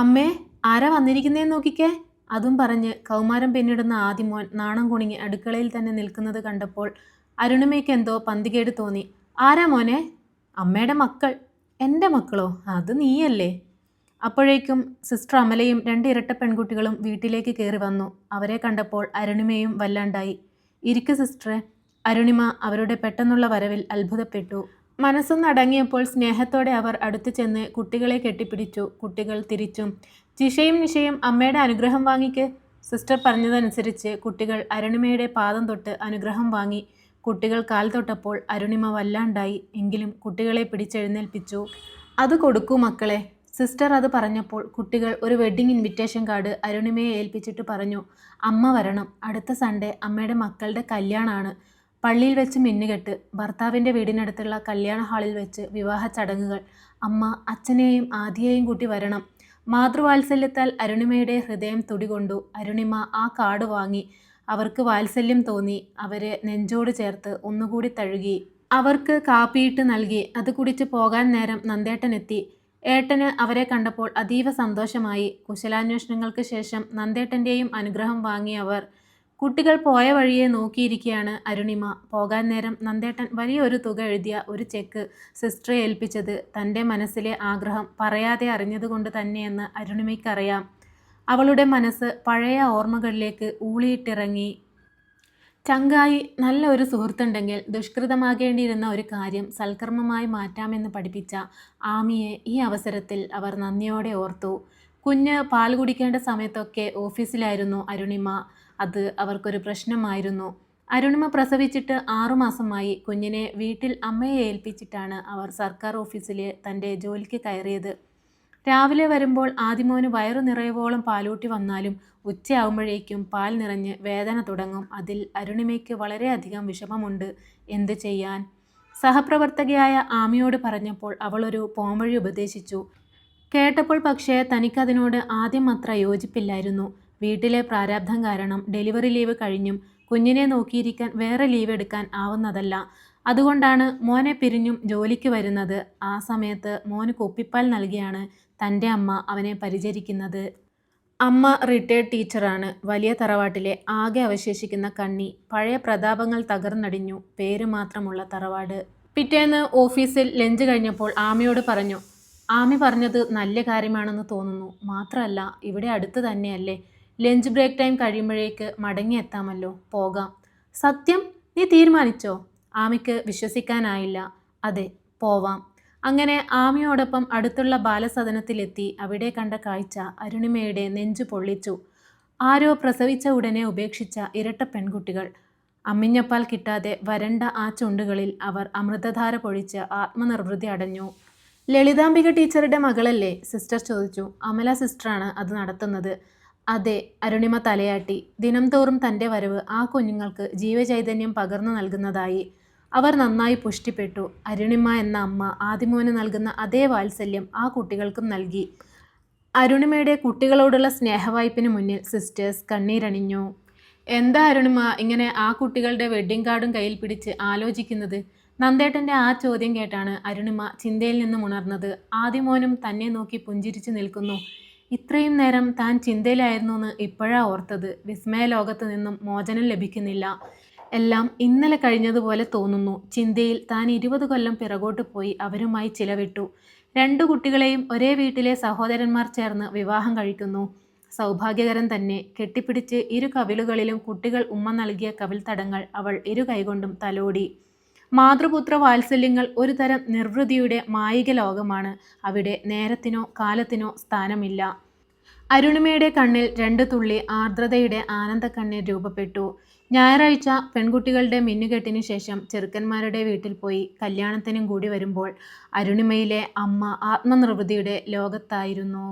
അമ്മേ ആരാ വന്നിരിക്കുന്നേ നോക്കിക്കേ? അതും പറഞ്ഞ് കൗമാരം പിന്നിടുന്ന ആദിമോൻ നാണം കുണിങ്ങി അടുക്കളയിൽ തന്നെ നിൽക്കുന്നത് കണ്ടപ്പോൾ അരുണിമയ്ക്ക് എന്തോ പന്തികേട് തോന്നി. ആരാ മോനെ? അമ്മയുടെ മക്കൾ. എന്റെ മക്കളോ? അത് നീയല്ലേ? അപ്പോഴേക്കും സിസ്റ്റർ അമലയും രണ്ട് ഇരട്ട പെൺകുട്ടികളും വീട്ടിലേക്ക് കയറി വന്നു. അവരെ കണ്ടപ്പോൾ അരുണിമയും വല്ലാണ്ടായി. ഇരിക്കു സിസ്റ്ററെ. അരുണിമ അവരുടെ പെട്ടെന്നുള്ള വരവിൽ അത്ഭുതപ്പെട്ടു. മനസ്സൊന്നടങ്ങിയപ്പോൾ സ്നേഹത്തോടെ അവർ അടുത്തു ചെന്ന് കുട്ടികളെ കെട്ടിപ്പിടിച്ചു. കുട്ടികൾ തിരിച്ചും ജിഷയും നിഷയും അമ്മയുടെ അനുഗ്രഹം വാങ്ങിക്ക് സിസ്റ്റർ പറഞ്ഞതനുസരിച്ച് കുട്ടികൾ അരുണിമയുടെ പാദം തൊട്ട് അനുഗ്രഹം വാങ്ങി. കുട്ടികൾ കാൽ തൊട്ടപ്പോൾ അരുണിമ വല്ലാണ്ടായി. എങ്കിലും കുട്ടികളെ പിടിച്ചെഴുന്നേൽപ്പിച്ചു. അത് കൊടുക്കൂ മക്കളെ സിസ്റ്റർ അത് പറഞ്ഞപ്പോൾ കുട്ടികൾ ഒരു വെഡ്ഡിംഗ് ഇൻവിറ്റേഷൻ കാർഡ് അരുണിമയെ ഏൽപ്പിച്ചിട്ട് പറഞ്ഞു അമ്മ വരണം. അടുത്ത സൺഡേ അമ്മയുടെ മക്കളുടെ കല്യാണമാണ് പള്ളിയിൽ വെച്ച് മിന്നുകെട്ട് ഭർത്താവിന്റെ വീടിനടുത്തുള്ള കല്യാണ ഹാളിൽ വെച്ച് വിവാഹ ചടങ്ങുകൾ. അമ്മ അച്ഛനെയും ആദിയെയും കൂട്ടി വരണം. മാതൃവാത്സല്യത്താൽ അരുണിമയുടെ ഹൃദയം തുടികൊണ്ടു അരുണിമ ആ കാട് വാങ്ങി. അവർക്ക് വാത്സല്യം തോന്നി. അവരെ നെഞ്ചോട് ചേർത്ത് ഒന്നുകൂടി തഴുകി. അവർക്ക് കാപ്പിയിട്ട് നൽകി. അത് കുടിച്ച് പോകാൻ നേരം നന്ദേട്ടൻ എത്തി. ഏട്ടന് അവരെ കണ്ടപ്പോൾ അതീവ സന്തോഷമായി. കുശലാന്വേഷണങ്ങൾക്ക് ശേഷം നന്ദേട്ടന്റെയും അനുഗ്രഹം വാങ്ങിയ അവർ. കുട്ടികൾ പോയ വഴിയെ നോക്കിയിരിക്കുകയാണ് അരുണിമ. പോകാൻ നേരം നന്ദേട്ടൻ വലിയൊരു തുക എഴുതിയ ഒരു ചെക്ക് സിസ്റ്ററെ ഏൽപ്പിച്ചത് തന്റെ മനസ്സിലെ ആഗ്രഹം പറയാതെ അറിഞ്ഞതുകൊണ്ട് തന്നെയെന്ന് അരുണിമയ്ക്കറിയാം. അവളുടെ മനസ്സ് പഴയ ഓർമ്മകളിലേക്ക് ഊളിയിട്ടിറങ്ങി. ചങ്കായി നല്ല ഒരു സുഹൃത്തുണ്ടെങ്കിൽ ദുഷ്കൃതമാകേണ്ടിയിരുന്ന ഒരു കാര്യം സൽക്കർമ്മമായി മാറ്റാമെന്ന് പഠിപ്പിച്ച ആമിയെ ഈ അവസരത്തിൽ അവർ നന്ദിയോടെ ഓർത്തു. കുഞ്ഞ് പാൽ കുടിക്കേണ്ട സമയത്തൊക്കെ ഓഫീസിലായിരുന്നു അരുണിമ. അത് അവർക്കൊരു പ്രശ്നമായിരുന്നു. അരുണിമ പ്രസവിച്ചിട്ട് ആറുമാസമായി കുഞ്ഞിനെ വീട്ടിൽ അമ്മയെ ഏൽപ്പിച്ചിട്ടാണ് അവർ സർക്കാർ ഓഫീസിൽ തന്റെ ജോലിക്ക് കയറിയത്. രാവിലെ വരുമ്പോൾ ആദിമോന് വയറു നിറയവോളം പാലൂട്ടി വന്നാലും ഉച്ചയാവുമ്പോഴേക്കും പാൽ നിറഞ്ഞ് വേദന തുടങ്ങും. അതിൽ അരുണിമയ്ക്ക് വളരെയധികം വിഷമമുണ്ട്. എന്ത് ചെയ്യാൻ? സഹപ്രവർത്തകയായ ആമിയോട് പറഞ്ഞപ്പോൾ അവളൊരു പോംവഴി ഉപദേശിച്ചു. കേട്ടപ്പോൾ പക്ഷേ തനിക്കതിനോട് ആദ്യം അത്ര യോജിപ്പില്ലായിരുന്നു. വീട്ടിലെ പ്രാരാബ്ധം കാരണം ഡെലിവറി ലീവ് കഴിഞ്ഞും കുഞ്ഞിനെ നോക്കിയിരിക്കാൻ വേറെ ലീവ് എടുക്കാൻ ആവുന്നതല്ല. അതുകൊണ്ടാണ് മോനെ പിരിഞ്ഞും ജോലിക്ക് വരുന്നത്. ആ സമയത്ത് മോന് കുപ്പിപ്പാൽ നൽകിയാണ് തന്റെ അമ്മ അവനെ പരിചരിക്കുന്നത്. അമ്മ റിട്ടയർഡ് ടീച്ചറാണ്. വലിയ തറവാട്ടിലെ ആകെ അവശേഷിക്കുന്ന കണ്ണി പഴയ പ്രതാപങ്ങൾ തകർന്നടിഞ്ഞു. പേര് മാത്രമുള്ള തറവാട്. പിറ്റേന്ന് ഓഫീസിൽ ലഞ്ച് കഴിഞ്ഞപ്പോൾ ആമയോട് പറഞ്ഞു ആമി പറഞ്ഞത് നല്ല കാര്യമാണെന്ന് തോന്നുന്നു. മാത്രമല്ല ഇവിടെ അടുത്ത് തന്നെയല്ലേ. ലഞ്ച് ബ്രേക്ക് ടൈം കഴിയുമ്പോഴേക്ക് മടങ്ങിയെത്താമല്ലോ. പോകാം. സത്യം നീ തീരുമാനിച്ചോ? ആമിക്ക് വിശ്വസിക്കാനായില്ല. അതെ പോവാം. അങ്ങനെ ആമിയോടൊപ്പം അടുത്തുള്ള ബാലസദനത്തിലെത്തി അവിടെ കണ്ട കാഴ്ച അരുണിമയുടെ നെഞ്ചു പൊള്ളിച്ചു. ആരോ പ്രസവിച്ച ഉടനെ ഉപേക്ഷിച്ച ഇരട്ട പെൺകുട്ടികൾ. അമ്മിഞ്ഞപ്പാൽ കിട്ടാതെ വരണ്ട ആ ചുണ്ടുകളിൽ അവർ അമൃതധാര പൊഴിച്ച് ആത്മനിർവൃതി അടഞ്ഞു. ലളിതാംബിക ടീച്ചറുടെ മകളല്ലേ? സിസ്റ്റർ ചോദിച്ചു. അമല സിസ്റ്ററാണ് അത് നടത്തുന്നത്. അതെ അരുണിമ തലയാട്ടി. ദിനംതോറും തന്റെ വരവ് ആ കുഞ്ഞുങ്ങൾക്ക് ജീവചൈതന്യം പകർന്നു നൽകുന്നതായി. അവർ നന്നായി പുഷ്ടിപ്പെട്ടു. അരുണിമ എന്ന അമ്മ ആദിമോന് നൽകുന്ന അതേ വാത്സല്യം ആ കുട്ടികൾക്കും നൽകി. അരുണിമയുടെ കുട്ടികളോടുള്ള സ്നേഹവായ്പിന് മുന്നിൽ സിസ്റ്റേഴ്സ് കണ്ണീരണിഞ്ഞു. എന്താ അരുണിമ ഇങ്ങനെ ആ കുട്ടികളുടെ വെഡ്ഡിംഗ് കാർഡും കയ്യിൽ പിടിച്ച് ആലോചിക്കുന്നത്? നന്ദേട്ടന്റെ ആ ചോദ്യം കേട്ടാണ് അരുണിമ ചിന്തയിൽ നിന്നും ഉണർന്നത്. ആദിമോനും തന്നെ നോക്കി പുഞ്ചിരിച്ചു നിൽക്കുന്നു. ഇത്രയും നേരം താൻ ചിന്തയിലായിരുന്നു എന്ന് ഇപ്പോഴാ ഓർത്തത്. വിസ്മയ ലോകത്ത് നിന്നും മോചനം ലഭിക്കുന്നില്ല. എല്ലാം ഇന്നലെ കഴിഞ്ഞതുപോലെ തോന്നുന്നു. ചിന്തയിൽ താൻ ഇരുപത് കൊല്ലം പിറകോട്ട് പോയി അവരുമായി ചിലവിട്ടു. രണ്ടു കുട്ടികളെയും ഒരേ വീട്ടിലെ സഹോദരന്മാർ ചേർന്ന് വിവാഹം കഴിക്കുന്നു. സൗഭാഗ്യകരം തന്നെ. കെട്ടിപ്പിടിച്ച് ഇരു കവിളുകളിലും കുട്ടികൾ ഉമ്മ നൽകിയ കവിൽത്തടങ്ങൾ അവൾ ഇരു കൈകൊണ്ടും തലോടി. മാതൃപുത്ര വാത്സല്യങ്ങൾ ഒരു തരം നിർവൃതിയുടെ മായിക ലോകമാണ്. അവിടെ നേരത്തിനോ കാലത്തിനോ സ്ഥാനമില്ല. അരുണിമയുടെ കണ്ണിൽ രണ്ട് തുള്ളി ആർദ്രതയുടെ ആനന്ദക്കണ്ണീർ രൂപപ്പെട്ടു. ഞായറാഴ്ച പെൺകുട്ടികളുടെ മിന്നുകെട്ടിന് ശേഷം ചെറുക്കന്മാരുടെ വീട്ടിൽ പോയി കല്യാണത്തിനും കൂടി വരുമ്പോൾ അരുണിമയിലെ അമ്മ ആത്മനിർവൃതിയുടെ ലോകത്തായിരുന്നു.